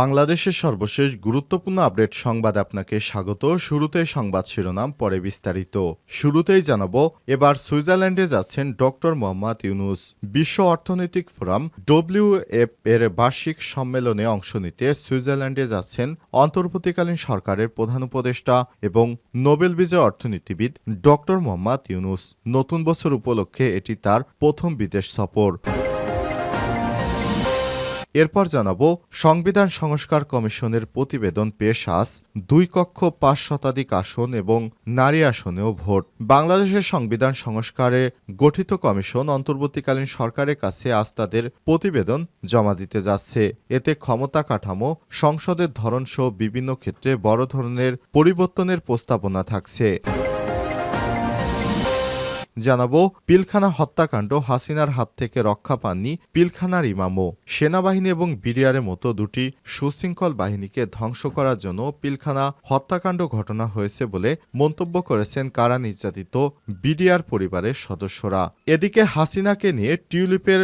বাংলাদেশের সর্বশেষ গুরুত্বপূর্ণ আপডেট সংবাদ আপনাকে স্বাগত। শুরুতে সংবাদ শিরোনাম, পরে বিস্তারিত। শুরুতেই জানাব, এবার সুইজারল্যান্ডে যাচ্ছেন ডক্টর মোহাম্মদ ইউনুস। বিশ্ব অর্থনৈতিক ফোরাম ডব্লিউ এর বার্ষিক সম্মেলনে অংশ নিতে সুইজারল্যান্ডে যাচ্ছেন অন্তর্বর্তীকালীন সরকারের প্রধান উপদেষ্টা এবং নোবেল বিজয় অর্থনীতিবিদ ডক্টর মোহাম্মদ ইউনুস। নতুন বছর উপলক্ষে এটি তার প্রথম বিদেশ সফর। এরপর জানাব, সংবিধান সংস্কার কমিশনের প্রতিবেদন পেশ আস দুই কক্ষ পাঁচ শতাধিক আসন এবং নারী আসনেও ভোট। বাংলাদেশের সংবিধান সংস্কারে গঠিত কমিশন অন্তর্বর্তীকালীন সরকারের কাছে আজ তাদের প্রতিবেদন জমা দিতে যাচ্ছে। এতে ক্ষমতা কাঠামো, সংসদের ধরনসহ বিভিন্ন ক্ষেত্রে বড় ধরনের পরিবর্তনের প্রস্তাবনা থাকছে। জানাব, পিলখানা হত্যাকাণ্ড হাসিনার হাত থেকে রক্ষা পাননি পিলখানার ইমামও। সেনাবাহিনী এবং বিডিআরের মতো দুটি সুশৃঙ্খল বাহিনীকে ধ্বংস করার জন্য পিলখানা হত্যাকাণ্ড ঘটনা হয়েছে বলে মন্তব্য করেছেন কারা নির্যাতিত বিডিআর পরিবারের সদস্যরা। এদিকে হাসিনাকে নিয়ে টিউলিপের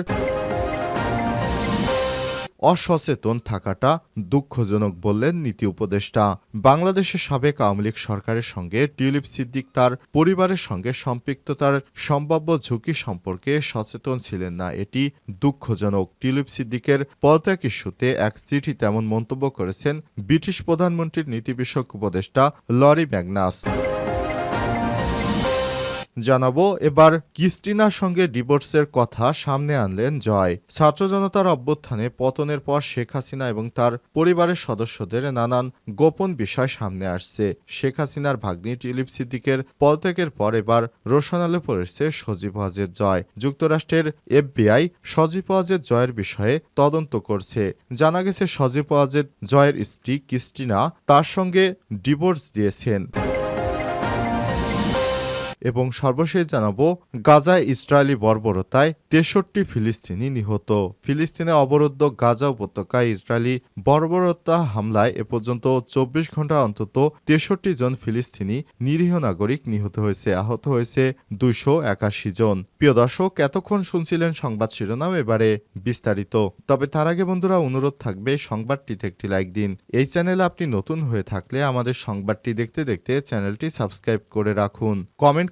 অসচেতন থাকাটা দুঃখজনক বললেন নীতি উপদেষ্টা। বাংলাদেশের সাবেক আওয়ামী লীগ সরকারের সঙ্গে টিউলিপ সিদ্দিক তার পরিবারের সঙ্গে সম্পৃক্ততার সম্ভাব্য ঝুঁকি সম্পর্কে সচেতন ছিলেন না, এটি দুঃখজনক। টিউলিপ সিদ্দিকের পদত্যাগ ইস্যুতে এক চিঠি তেমন মন্তব্য করেছেন ব্রিটিশ প্রধানমন্ত্রীর নীতি বিষয়ক উপদেষ্টা লরি ম্যাগনাস। জানাব, এবার কিস্টিনার সঙ্গে ডিভোর্সের কথা সামনে আনলেন জয়। ছাত্র জনতার অভ্যুত্থানে পতনের পর শেখ হাসিনা এবং তার পরিবারের সদস্যদের নানান গোপন বিষয় সামনে আসছে। শেখ হাসিনার ভাগ্নি টিলিপ সিদ্দিকের পদত্যাগের পর এবার রোশনালে পড়েছে সজীব ওয়াজেদ জয়। যুক্তরাষ্ট্রের এফবিআই সজীব ওয়াজেদ জয়ের বিষয়ে তদন্ত করছে। জানা গেছে, সজীব ওয়াজেদ জয়ের স্ত্রী কিস্টিনা তার সঙ্গে ডিভোর্স দিয়েছেন। এবং সর্বশেষ জানাব, গাজায় ইসরায়েলি বর্বরতায় তেষট্টি ফিলিস্তিনি নিহত। ফিলিস্তিনে অবরুদ্ধ গাজা উপত্যকায় ইসরায়েলি বর্বরতা হামলায় এ পর্যন্ত চব্বিশ ঘণ্টা অন্তত তেষট্টি জন ফিলিস্তিনি নিরীহ নাগরিক নিহত হয়েছে। আহত হয়েছে দুইশো একাশি জন। প্রিয় দর্শক, এতক্ষণ শুনছিলেন সংবাদ শিরোনাম, এবারে বিস্তারিত। তবে তার আগে বন্ধুরা, অনুরোধ থাকবে সংবাদটিতে একটি লাইক দিন। এই চ্যানেলে আপনি নতুন হয়ে থাকলে আমাদের সংবাদটি দেখতে দেখতে চ্যানেলটি সাবস্ক্রাইব করে রাখুন। কমেন্ট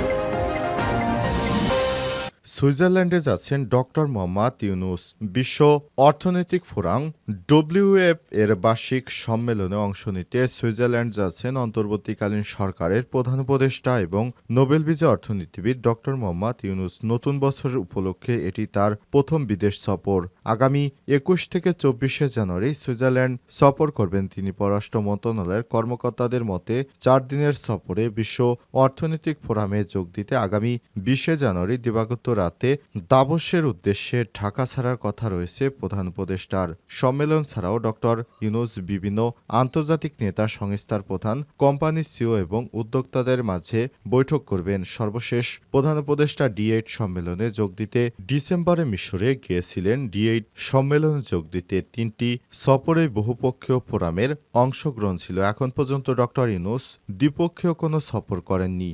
সুইজারল্যান্ডে যাচ্ছেন ডক্টর মোহাম্মদ ইউনুস। বিশ্ব অর্থনৈতিক ফোরাম ডব্লিউএফ এর বার্ষিক সম্মেলনে অংশ নিতে সুইজারল্যান্ড যাচ্ছেন অন্তর্বর্তীকালীন সরকারের প্রধান উপদেষ্টা এবং নোবেল বিজয় অর্থনীতিবিদ ডক্টর মোহাম্মদ ইউনুস নতুন বছরের উপলক্ষে এটি তার প্রথম বিদেশ সফর। আগামী একুশ থেকে চব্বিশে জানুয়ারি সুইজারল্যান্ড সফর করবেন তিনি। পররাষ্ট্র মন্ত্রণালয়ের কর্মকর্তাদের মতে, চার দিনের সফরে বিশ্ব অর্থনৈতিক ফোরামে যোগ দিতে আগামী বিশে জানুয়ারি দিবাগত রাতে দাবসের উদ্দেশ্যে ঢাকা ছাড়ার কথা রয়েছে প্রধান উপদেষ্টার। সম্মেলন ছাড়াও ডক্টর ইউনুস বিভিন্ন আন্তর্জাতিক নেতা সংস্থার প্রধান কোম্পানি সিও এবং উদ্যোক্তাদের মাঝে বৈঠক করবেন। সর্বশেষ প্রধান উপদেষ্টা ডি এইট সম্মেলনে যোগ দিতে ডিসেম্বরে মিশরে গিয়েছিলেন। ডি এইট সম্মেলনে যোগ দিতে তিনটি সফরে বহুপক্ষীয় ফোরামের অংশগ্রহণ ছিল। এখন পর্যন্ত ডক্টর ইউনুস দ্বিপক্ষীয় কোনো সফর করেননি।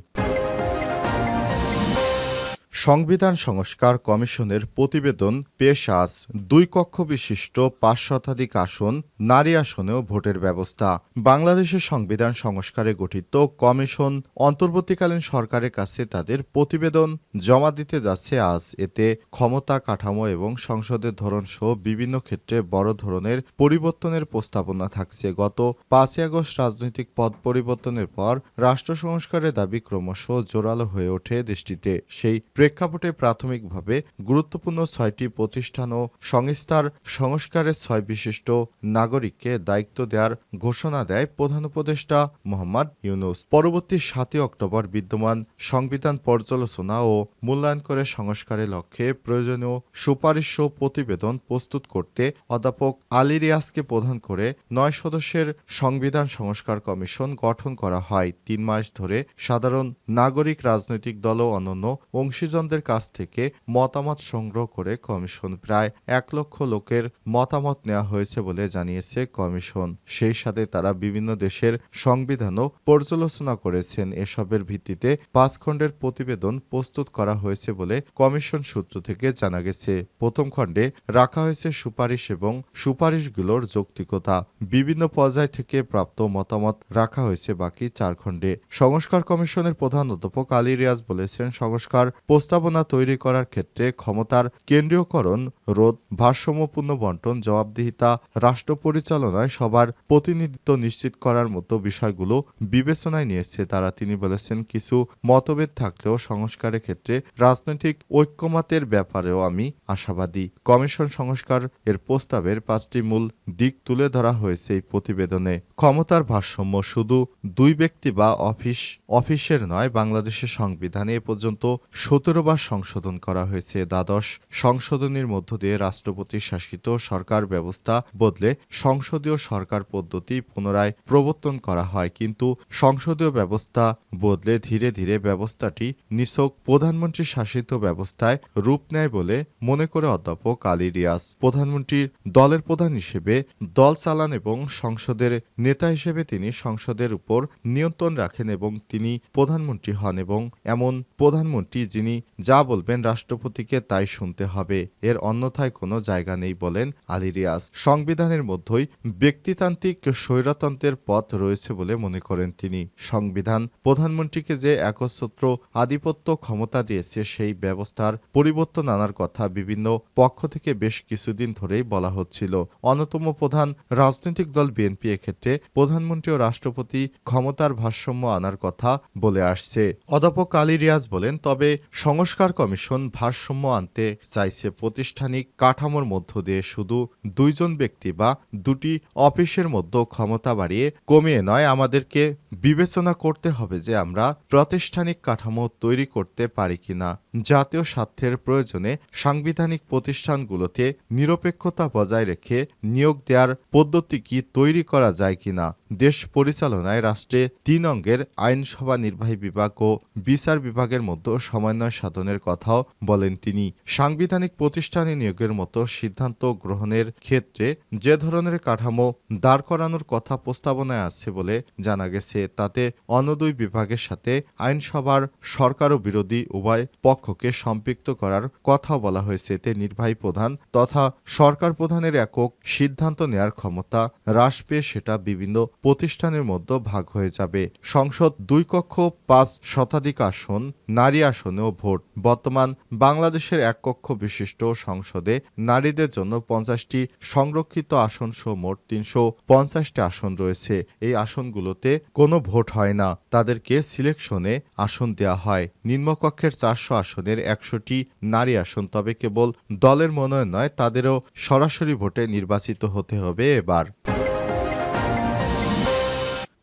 সংবিধান সংস্কার কমিশনের প্রতিবেদন পেশ আজ দুই কক্ষ বিশিষ্ট পাঁচ শতাধিক আসন, নারী আসনেও ভোটের ব্যবস্থা। বাংলাদেশের সংবিধান সংস্কারে গঠিত কমিশন অন্তর্বর্তীকালীন সরকারের কাছে তাদের প্রতিবেদন জমা দিতে যাচ্ছে আজ। এতে ক্ষমতা, কাঠামো এবং সংসদের ধরন সহ বিভিন্ন ক্ষেত্রে বড় ধরনের পরিবর্তনের প্রস্তাবনা থাকছে। গত পাঁচই আগস্ট রাজনৈতিক পদ পরিবর্তনের পর রাষ্ট্র সংস্কারের দাবি ক্রমশ জোরালো হয়ে ওঠে দেশটিতে। সেই প্রেক্ষাপটে প্রাথমিকভাবে গুরুত্বপূর্ণ ছয়টি প্রতিষ্ঠান ও সংস্থার সংস্কারের ছয় বিশিষ্ট নাগরিককে দায়িত্ব দেওয়ার ঘোষণা দেয় প্রধান উপদেষ্টা মোহাম্মদ ইউনুস। পরবর্তী সাতই অক্টোবর বিদ্যমান সংবিধান পর্যালোচনা ও মূল্যায়ন করে সংস্কারের লক্ষ্যে প্রয়োজনীয় সুপারিশ ও প্রতিবেদন প্রস্তুত করতে অধ্যাপক আলী রিয়াজকে প্রধান করে নয় সদস্যের সংবিধান সংস্কার কমিশন গঠন করা হয়। তিন মাস ধরে সাধারণ নাগরিক রাজনৈতিক দল ও অন্যান্য অংশীজন বিশেষজ্ঞদের কাছ থেকে মতামত সংগ্রহ করে কমিশন। প্রায় এক লক্ষ লোকের মতামত নেওয়া হয়েছে বলে জানিয়েছে কমিশন। সেই সাথে তারা বিভিন্ন দেশের সংবিধানও পর্যালোচনা করেছেন। এসবের ভিত্তিতে পাঁচ খণ্ডের প্রতিবেদন প্রস্তুত করা হয়েছে বলে কমিশন সূত্র থেকে জানা গেছে। প্রথম খণ্ডে রাখা হয়েছে সুপারিশ এবং সুপারিশগুলোর যৌক্তিকতা। বিভিন্ন পর্যায় থেকে প্রাপ্ত মতামত রাখা হয়েছে বাকি চার খণ্ডে। সংস্কার কমিশনের প্রধান অধ্যাপক আলী রিয়াজ বলেছেন, সংস্কার প্রস্তাবনা তৈরি করার ক্ষেত্রে ক্ষমতার কেন্দ্রীয়করণ, রোধ, ভারসাম্যপূর্ণ বন্টন, জবাবদিহিতা, রাষ্ট্র পরিচালনায় সবার প্রতিনিধিত্ব নিশ্চিত করার মতো বিষয়গুলো বিবেচনায় নিয়েছে তারা। তিনি বলেছেন, কিছু মতভেদ থাকলেও সংস্কারের ক্ষেত্রে রাজনৈতিক ঐক্যমতের ব্যাপারেও আমি আশাবাদী। কমিশন সংস্কার এর প্রস্তাবের পাঁচটি মূল দিক তুলে ধরা হয়েছে এই প্রতিবেদনে। ক্ষমতার ভারসাম্য শুধু দুই ব্যক্তি বা অফিস, অফিসের নয়, বাংলাদেশের সংবিধানে এ পর্যন্ত সতেরো বার সংশোধন করা হয়েছে। দ্বাদশ সংশোধনীর মধ্য দিয়ে রাষ্ট্রপতি শাসিত সরকার ব্যবস্থা বদলে সংসদীয় সরকার পদ্ধতি পুনরায় প্রবর্তন করা হয়। কিন্তু সংসদীয় ব্যবস্থা বদলে ধীরে ধীরে ব্যবস্থাটি নিছক প্রধানমন্ত্রী শাসিত ব্যবস্থায় রূপ নেয় বলে মনে করে অধ্যাপক আলী রিয়াজ। প্রধানমন্ত্রীর দলের প্রধান হিসেবে দল চালান এবং সংসদের নেতা হিসেবে তিনি সংসদের উপর নিয়ন্ত্রণ রাখেন এবং তিনি প্রধানমন্ত্রী হন এবং এমন প্রধানমন্ত্রী যিনি যা বলবেন রাষ্ট্রপতিকে তাই শুনতে হবে। এর অন্যথায় কোনো জায়গা নেই বলেন আলী রিয়াজ। সংবিধানের মধ্যেই ব্যক্তিতান্ত্রিক স্বৈরতন্ত্রের পথ রয়েছে বলে মনে করেন তিনি। সংবিধান প্রধানমন্ত্রীকে যে একচ্ছত্র আধিপত্য ক্ষমতা দিয়েছে, সেই ব্যবস্থার পরিবর্তন আনার কথা বিভিন্ন পক্ষ থেকে বেশ কিছুদিন ধরেই বলা হচ্ছিল। অন্যতম প্রধান রাজনৈতিক দল বিএনপি এক্ষেত্রে প্রধানমন্ত্রী ও রাষ্ট্রপতি ক্ষমতার ভারসাম্য আনার কথা বলে আসছে। অধ্যাপক আলী রিয়াজ বলেন, তবে সংস্কার কমিশন ভারসাম্য আনতে চাইছে প্রতিষ্ঠানিক কাঠামোর মধ্য দিয়ে শুধু দুইজন ব্যক্তি বা দুটি অফিসের মধ্যে ক্ষমতা বাড়িয়ে কমিয়ে নয়, আমাদেরকে বিবেচনা করতে হবে যে আমরা প্রাতিষ্ঠানিক কাঠামো তৈরি করতে পারি কিনা। জাতীয় স্বার্থের প্রয়োজনে সাংবিধানিক প্রতিষ্ঠানগুলোতে নিরপেক্ষতা বজায় রেখে নিয়োগ দেওয়ার পদ্ধতি কি তৈরি করা যায় কিনা, দেশ পরিচালনায় রাষ্ট্রে তিন অঙ্গের আইনসভা, নির্বাহী বিভাগ ও বিচার বিভাগের মধ্যে সমন্বয় সাধনের কথাও বলেন তিনি। সাংবিধানিক প্রতিষ্ঠানে নিয়োগের মতো সিদ্ধান্ত গ্রহণের ক্ষেত্রে যে ধরনের কাঠামো দাঁড় করানোর কথা প্রস্তাবনায় আছে বলে জানা গেছে, তাতে অন্য দুই বিভাগের সাথে আইনসভার সরকার ও বিরোধী উভয় পক্ষকে সম্পৃক্ত করার কথা বলা হয়েছে। এতে নির্বাহী প্রধান তথা সরকার প্রধানের একক সিদ্ধান্ত নেয়ার ক্ষমতা হ্রাস পেয়ে সেটা বিভিন্ন প্রতিষ্ঠানের মধ্যে ভাগ হয়ে যাবে। সংসদ দুই কক্ষ পাঁচ শতাধিক আসন, নারী আসনেও ভোট। বর্তমান বাংলাদেশের এক কক্ষ বিশিষ্ট সংসদে নারীদের জন্য পঞ্চাশটি সংরক্ষিত আসন সহ মোট তিনশো পঞ্চাশটি আসন রয়েছে। এই আসনগুলোতে কোনো ভোট হয় না। তাদেরকে সিলেকশনে আসন দেওয়া হয়। নিম্নকক্ষের চারশো আসনের একশোটি নারী আসন। তবে কেবল দলের মনোনয়ন নয়, তাদেরও সরাসরি ভোটে নির্বাচিত হতে হবে এবার।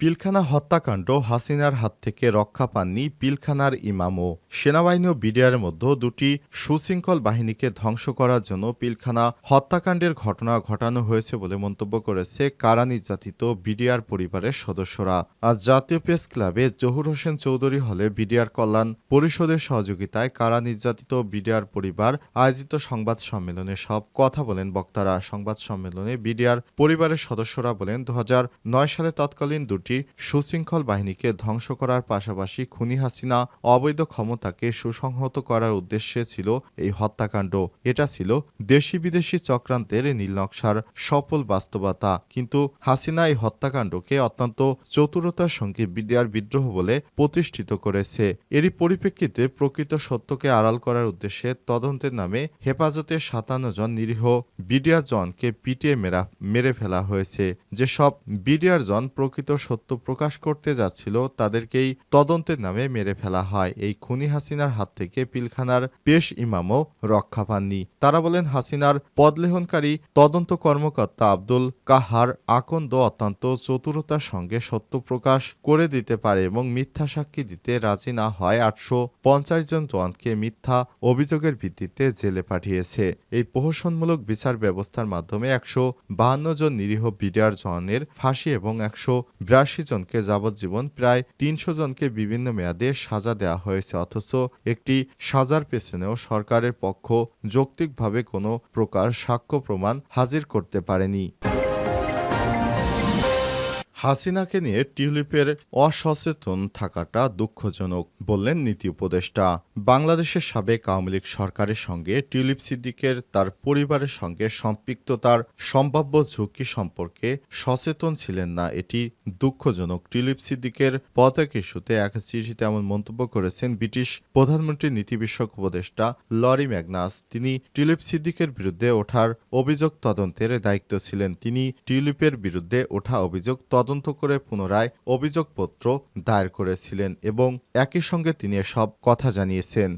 পিলখানা হত্যাকাণ্ড হাসিনার হাত থেকে রক্ষা পাননি পিলখানার ইমামও সেনাবাহিনী ও বিডিআরের মধ্যে দুটি সুশৃঙ্খল বাহিনীকে ধ্বংস করার জন্য পিলখানা হত্যাকাণ্ডের ঘটনা ঘটানো হয়েছে বলে মন্তব্য করেছে কারা নির্যাতিত বিডিআর পরিবারের সদস্যরা। আজ জাতীয় প্রেস ক্লাবে জহুর হোসেন চৌধুরী হলে বিডিআর কল্যাণ পরিষদের সহযোগিতায় কারা নির্যাতিত বিডিআর পরিবার আয়োজিত সংবাদ সম্মেলনে সব কথা বলেন বক্তারা। সংবাদ সম্মেলনে বিডিআর পরিবারের সদস্যরা বলেন দু হাজার নয় সালে তৎকালীন দুটি সুশৃঙ্খল বাহিনীকে ধ্বংস করার পাশাপাশি খুনি হাসিনা অবৈধ ক্ষমতাকে সুসংহত করার উদ্দেশ্যে ছিল এই হত্যাকাণ্ড। এটা ছিল দেশি বিদেশি চক্রান্তের নীলনকশার সফল বাস্তবতা। কিন্তু হাসিনা এই হত্যাকাণ্ডকে অত্যন্ত চতুরতার সঙ্গে বিডিআর বিদ্রোহ বলে প্রতিষ্ঠিত করেছে। এরই পরিপ্রেক্ষিতে প্রকৃত সত্যকে আড়াল করার উদ্দেশ্যে তদন্তের নামে হেফাজতে সাতান্ন জন নিরীহ বিডিআর জনকে পিটিয়ে মেরা, মেরে ফেলা হয়েছে। যেসব বিডিআর জন প্রকৃত সত্য প্রকাশ করতে যাচ্ছিল, তাদেরকেই তদন্তের নামে মেরে ফেলা হয়। এই খুনি হাসিনার হাত থেকে পিলখানার পেশ ইমামও রক্ষা পাননি। তারা বলেন, হাসিনার পদলেহনকারী তদন্ত কর্মকর্তা আব্দুল কাহার আকন্দ অত্যন্ত চতুরতার সঙ্গে সত্য প্রকাশ করে দিতে পারে এবং মিথ্যা সাক্ষী দিতে রাজি না হয়। আটশো পঞ্চাশ জন জওয়ানকে মিথ্যা অভিযোগের ভিত্তিতে জেলে পাঠিয়েছে। এই প্রহসনমূলক বিচার ব্যবস্থার মাধ্যমে একশো বাহান্ন জন নিরীহ বিডিআর জওয়ানের ফাঁসি এবং একশো বিরাশি জনকে যাবজ্জীবন প্রায় তিনশো জনকে বিভিন্ন মেয়াদে সাজা দেওয়া হয়েছে, অথচ একটি সাজার পেছনেও সরকারের পক্ষ যৌক্তিকভাবে কোনো প্রকার সাক্ষ্য প্রমাণ হাজির করতে পারেনি। হাসিনাকে নিয়ে টিউলিপের অসচেতন থাকাটা দুঃখজনক, বললেন নীতি উপদেষ্টা। বাংলাদেশের সাবেক আওয়ামী লীগ সরকারের সঙ্গে টিউলিপ সিদ্দিকের, তার পরিবারের সঙ্গে সম্পৃক্ততার সম্ভাব্য ঝুঁকি সম্পর্কে সচেতন ছিলেন না। এটি দুঃখজনক। টিউলিপ সিদ্দিকের পদক ইস্যুতে এক চিঠিতে এমন মন্তব্য করেছেন ব্রিটিশ প্রধানমন্ত্রীর নীতি বিষয়ক উপদেষ্টা লরি ম্যাগনাস। তিনি টিউলিপ সিদ্দিকের বিরুদ্ধে ওঠার অভিযোগ তদন্তের দায়িত্ব ছিলেন। তিনি টিউলিপের বিরুদ্ধে ওঠা অভিযোগ তদন্ত করে পুনরায় অভিযোগপত্র দায়ের করেছিলেন এবং একই সঙ্গে তিনি এসব কথা জানিয়েছেন।